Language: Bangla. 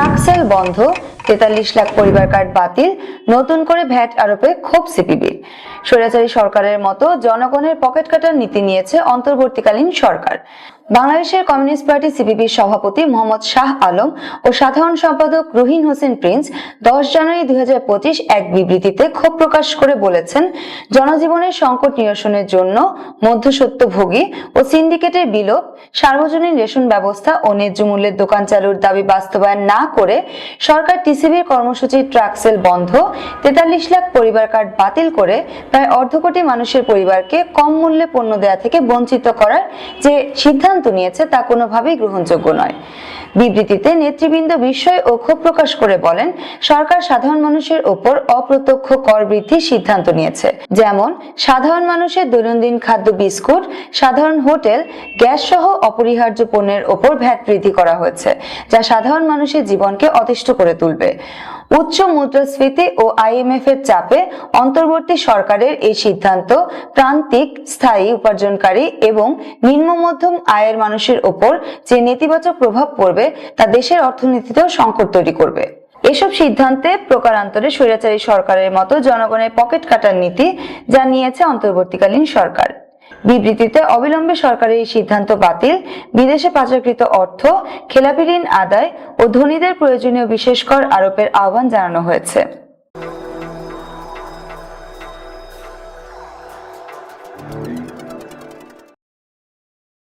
ট্রাক সেল বন্ধ, তেতাল্লিশ লাখ পরিবার কার্ড বাতিল, নতুন করে ভ্যাট আরোপে ক্ষোভ সিপিবির স্বৈরাচারী সরকারের মতো জনগণের পকেট কাটার নীতি নিয়েছে অন্তর্বর্তীকালীন সরকার। বাংলাদেশের কমিউনিস্ট পার্টি সিপিবির সভাপতি মোহাম্মদ শাহ আলম ও সাধারণ সম্পাদক রুহিন হোসেন প্রিন্স দশ জানুয়ারি দুই এক বিবৃতিতে ক্ষোভ প্রকাশ করে বলেছেন, জনজীবনের সংকট নিরসনের জন্য মধ্যসত্যভোগী ও সিন্ডিকেটের বিলোপ, সার্বজনীন রেশন ব্যবস্থা ও ন্যায্য মূল্যের দোকান চালুর দাবি বাস্তবায়ন না করে সরকার টিসিবির কর্মসূচি ট্রাক সেল বন্ধ, তেতাল্লিশ লাখ পরিবার কার্ড বাতিল করে প্রায় অর্ধ কোটি মানুষের পরিবারকে কম মূল্যে পণ্য দেয়া থেকে বঞ্চিত করার যে সিদ্ধান্ত নিয়েছে তা কোনোভাবেই গ্রহণযোগ্য নয়। বিবৃতিতে নেতৃবৃন্দ বিস্ময় ও ক্ষোভ প্রকাশ করে বলেন, সরকার সাধারণ মানুষের ওপর অপ্রত্যক্ষ কর বৃদ্ধির সিদ্ধান্ত নিয়েছে। যেমন, সাধারণ মানুষের দৈনন্দিন খাদ্য বিস্কুট, সাধারণ হোটেল, গ্যাস সহ অপরিহার্য পণ্যের ওপর ভ্যাট বৃদ্ধি করা হয়েছে, যা সাধারণ মানুষের জীবনকে অতিষ্ঠ করে তুলবে। উচ্চ মুদ্রাস্ফীতি ও আইএমএফ এর চাপে অন্তর্বর্তী সরকারের এই সিদ্ধান্ত প্রান্তিক স্থায়ী উপার্জনকারী এবং নিম্ন মধ্যম আয়ের মানুষের ওপর যে নেতিবাচক প্রভাব পড়বে তা দেশের অর্থনীতিতেও সংকট তৈরি করবে। এসব সিদ্ধান্তে প্রকারান্তরে স্বৈরাচারী সরকারের মতো জনগণের পকেট কাটার নীতি যা নিয়েছে অন্তর্বর্তীকালীন সরকার। বিবৃতিতে অবিলম্বে সরকারের এই সিদ্ধান্ত বাতিল, বিদেশে পাচারকৃত অর্থ, খেলাপি ঋণ আদায় ও ধনীদের প্রয়োজনীয় বিশেষ কর আরোপের আহ্বান জানানো হয়েছে।